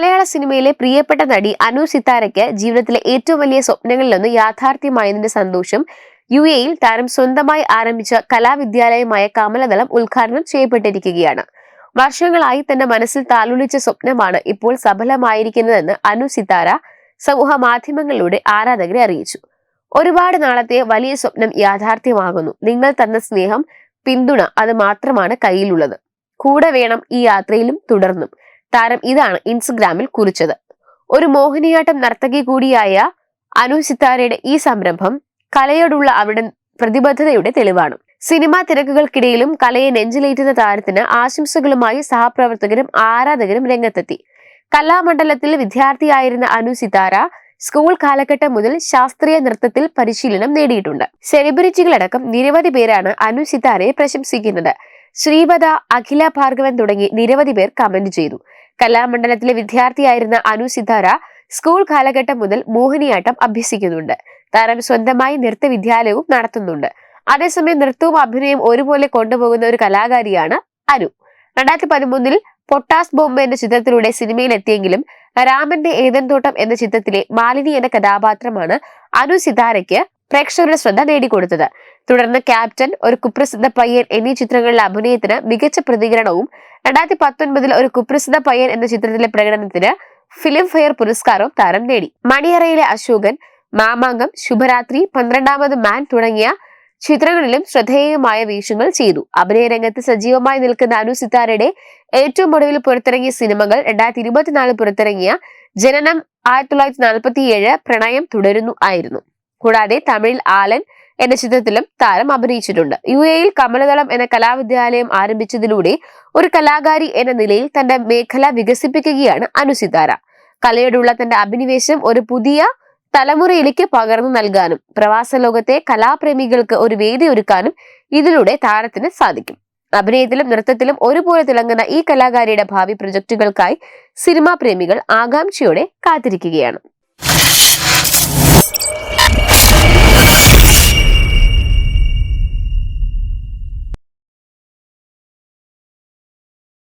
മലയാള സിനിമയിലെ പ്രിയപ്പെട്ട നടി അനു സിത്താരയ്ക്ക് ജീവിതത്തിലെ ഏറ്റവും വലിയ സ്വപ്നങ്ങളിലൊന്ന് യാഥാർത്ഥ്യമായതിന്റെ സന്തോഷം. യു എയിൽ താരം സ്വന്തമായി ആരംഭിച്ച കലാവിദ്യാലയമായ കമലദളം ഉദ്ഘാടനം ചെയ്യപ്പെട്ടിരിക്കുകയാണ്. വർഷങ്ങളായി തന്റെ മനസ്സിൽ താലോലിച്ച സ്വപ്നമാണ് ഇപ്പോൾ സഫലമായിരിക്കുന്നതെന്ന് അനു സിത്താര സമൂഹ മാധ്യമങ്ങളിലൂടെ ആരാധകരെ അറിയിച്ചു. ഒരുപാട് നാളത്തെ വലിയ സ്വപ്നം യാഥാർത്ഥ്യമാകുന്നു. നിങ്ങൾ തന്ന സ്നേഹം പിന്തുണ അത് മാത്രമാണ് കയ്യിലുള്ളത്. കൂടെ വേണം ഈ യാത്രയിലും തുടർന്നും. താരം ഇതാണ് ഇൻസ്റ്റഗ്രാമിൽ കുറിച്ചത്. ഒരു മോഹിനിയാട്ടം നർത്തകി കൂടിയായ അനു സിത്താരയുടെ ഈ സംരംഭം കലയോടുള്ള അവരുടെ പ്രതിബദ്ധതയുടെ തെളിവാണ്. സിനിമാ തിരക്കുകൾക്കിടയിലും കലയെ നെഞ്ചിലേറ്റുന്ന താരത്തിന് ആശംസകളുമായി സഹപ്രവർത്തകരും ആരാധകരും രംഗത്തെത്തി. കലാമണ്ഡലത്തിൽ വിദ്യാർത്ഥിയായിരുന്ന അനു സിതാര സ്കൂൾ കാലഘട്ടം മുതൽ ശാസ്ത്രീയ നൃത്തത്തിൽ പരിശീലനം നേടിയിട്ടുണ്ട്. സെലിബ്രിറ്റികളടക്കം നിരവധി പേരാണ് അനു സിതാരയെ പ്രശംസിക്കുന്നത്. ശ്രീപദ അഖില ഭാർഗവൻ തുടങ്ങി നിരവധി പേർ കമന്റ് ചെയ്തു. കലാമണ്ഡലത്തിലെ വിദ്യാർത്ഥിയായിരുന്ന അനു സിതാര സ്കൂൾ കാലഘട്ടം മുതൽ മോഹിനിയാട്ടം അഭ്യസിക്കുന്നുണ്ട്. താരം സ്വന്തമായി നൃത്ത വിദ്യാലയവും നടത്തുന്നുണ്ട്. അതേസമയം നൃത്തവും അഭിനയവും ഒരുപോലെ കൊണ്ടുപോകുന്ന ഒരു കലാകാരിയാണ് അനു. രണ്ടായിരത്തി പതിമൂന്നിൽ പൊട്ടാസ് ബോംബെ എന്ന ചിത്രത്തിലൂടെ സിനിമയിൽ എത്തിയെങ്കിലും രാമന്റെ ഏതൻ തോട്ടം എന്ന ചിത്രത്തിലെ മാലിനി എന്ന കഥാപാത്രമാണ് അനു സിതാരയ്ക്ക് പ്രേക്ഷകരുടെ ശ്രദ്ധ നേടിക്കൊടുത്തത്. തുടർന്ന് ക്യാപ്റ്റൻ ഒരു കുപ്രസിദ്ധ പയ്യൻ എന്നീ ചിത്രങ്ങളിലെ അഭിനയത്തിന് മികച്ച പ്രതികരണവും രണ്ടായിരത്തി പത്തൊൻപതിൽ ഒരു കുപ്രസിദ്ധ പയ്യൻ എന്ന ചിത്രത്തിലെ പ്രകടനത്തിന് ഫിലിം ഫെയർ പുരസ്കാരവും താരം നേടി. മണിയറയിലെ അശോകൻ മാമാങ്കം ശുഭരാത്രി പന്ത്രണ്ടാമത് മാൻ തുടങ്ങിയ ചിത്രങ്ങളിലും ശ്രദ്ധേയമായ വേഷങ്ങൾ ചെയ്തു. അഭിനയ രംഗത്ത് സജീവമായി നിൽക്കുന്ന അനു സിത്താരയുടെ ഏറ്റവും ഒടുവിൽ പുറത്തിറങ്ങിയ സിനിമകൾ രണ്ടായിരത്തി ഇരുപത്തിനാല് പുറത്തിറങ്ങിയ ജനനം ആയിരത്തി തൊള്ളായിരത്തി നാൽപ്പത്തി ഏഴ് പ്രണയം തുടരുന്നു ആയിരുന്നു. കൂടാതെ തമിഴിൽ ആലൻ എന്ന ചിത്രത്തിലും താരം അഭിനയിച്ചിട്ടുണ്ട്. യു എയിൽ കമലതളം എന്ന കലാവിദ്യാലയം ആരംഭിച്ചതിലൂടെ ഒരു കലാകാരി എന്ന നിലയിൽ തന്റെ മേഖല വികസിപ്പിക്കുകയാണ് അനുസിതാര കലയോടുള്ള തന്റെ അഭിനിവേശം ഒരു പുതിയ തലമുറയിലേക്ക് പകർന്നു നൽകാനും പ്രവാസ ലോകത്തെ കലാപ്രേമികൾക്ക് ഒരു വേദി ഒരുക്കാനും ഇതിലൂടെ താരത്തിന് സാധിക്കും. അഭിനയത്തിലും നൃത്തത്തിലും ഒരുപോലെ തിളങ്ങുന്ന ഈ കലാകാരിയുടെ ഭാവി പ്രൊജക്ടുകൾക്കായി സിനിമാ പ്രേമികൾ ആകാംക്ഷയോടെ കാത്തിരിക്കുകയാണ്.